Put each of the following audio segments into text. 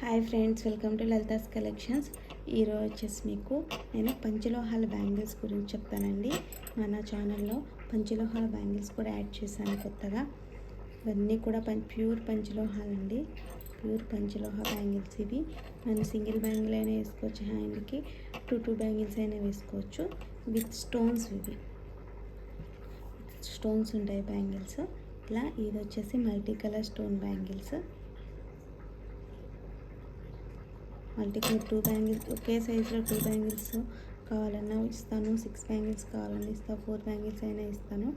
Hi friends welcome to Lalitha's collections. ఈరోజు వచ్చేసి మీకు నేను పంచలోహాల బ్యాంగిల్స్ గురించి చెప్తానండి. మన ఛానల్లో పంచలోహాల బ్యాంగిల్స్ కూడా యాడ్ చేశాను కొత్తగా. ఇవన్నీ కూడా పం ప్యూర్ పంచలోహాలు అండి ప్యూర్ పంచలోహ బ్యాంగిల్స్ ఇవి. మనం సింగిల్ బ్యాంగిల్ అయినా వేసుకోవచ్చు హ్యాండ్కి టూ టూ బ్యాంగిల్స్ అయినా వేసుకోవచ్చు. విత్ స్టోన్స్ ఇవి. స్టోన్స్ ఉంటాయి బ్యాంగిల్స్. ఇలా ఇది వచ్చేసి multi colour stone bangles. Multi two bangles ఒకే సైజులో టూ బ్యాంగిల్స్ కావాలన్నా ఇస్తాను సిక్స్ బ్యాంగిల్స్ కావాలన్నా ఇస్తాను ఫోర్ బ్యాంగిల్స్ అయినా ఇస్తాను.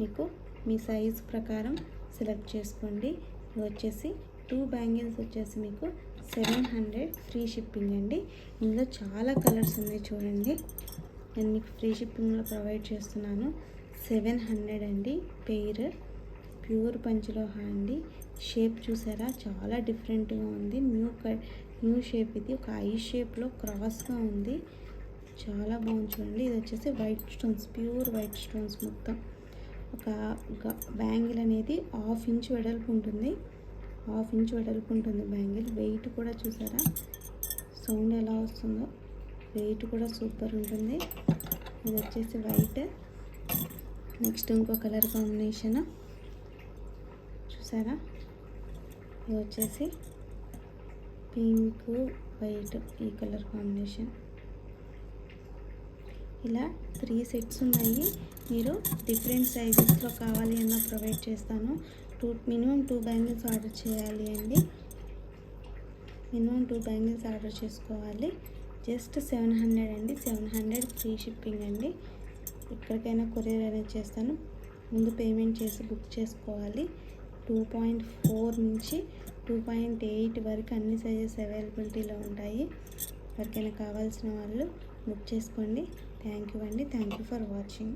మీకు మీ సైజ్ ప్రకారం సెలెక్ట్ చేసుకోండి. ఇది వచ్చేసి టూ బ్యాంగిల్స్ వచ్చేసి మీకు సెవెన్ హండ్రెడ్ ఫ్రీ షిప్పింగ్ అండి. ఇందులో చాలా కలర్స్ ఉన్నాయి చూడండి. నేను మీకు ఫ్రీ షిప్పింగ్లో ప్రొవైడ్ చేస్తున్నాను. సెవెన్ హండ్రెడ్ అండి పెయిర్ ప్యూర్ పంచలోహ అండి. షేప్ చూసారా? చాలా డిఫరెంట్గా ఉంది. న్యూ న్యూ షేప్ ఇది. ఒక ఐ షేప్లో క్రాస్గా ఉంది. చాలా బాగుంది చూడండి. ఇది వచ్చేసి white stones pure white stones మొత్తం. ఒక బ్యాంగిల్ అనేది హాఫ్ ఇంచ్ వెడల్పు ఉంటుంది. హాఫ్ ఇంచ్ వెడల్పు ఉంటుంది బ్యాంగిల్. వెయిట్ కూడా చూసారా? సౌండ్ ఎలా వస్తుందో. వెయిట్ కూడా సూపర్ ఉంటుంది. ఇది వచ్చేసి వైట్. నెక్స్ట్ ఇంకో కలర్ కాంబినేషన్. చూసారా? ఇది వచ్చేసి పింక్ వైట్ ఈ కలర్ కాంబినేషన్. ఇలా త్రీ సెట్స్ ఉన్నాయి. మీరు డిఫరెంట్ సైజెస్లో కావాలి అన్న ప్రొవైడ్ చేస్తాను. Two minimum two bangles order చేయాలి అండి. మినిమం టూ బ్యాంగిల్స్ ఆర్డర్ చేసుకోవాలి. జస్ట్ సెవెన్ హండ్రెడ్ అండి. సెవెన్ హండ్రెడ్ ఫ్రీ షిప్పింగ్ అండి. ఎక్కడికైనా కొరియర్ అనేది చేస్తాను. ముందు పేమెంట్ చేసి బుక్ చేసుకోవాలి. టూ పాయింట్ ఫోర్ నుంచి టూ పాయింట్ ఎయిట్ వరకు అన్ని సైజెస్ అవైలబిలిటీలో ఉంటాయి. ఎవరికైనా కావాల్సిన వాళ్ళు బుక్ చేసుకోండి. థ్యాంక్ యూ అండి. Thank you for watching.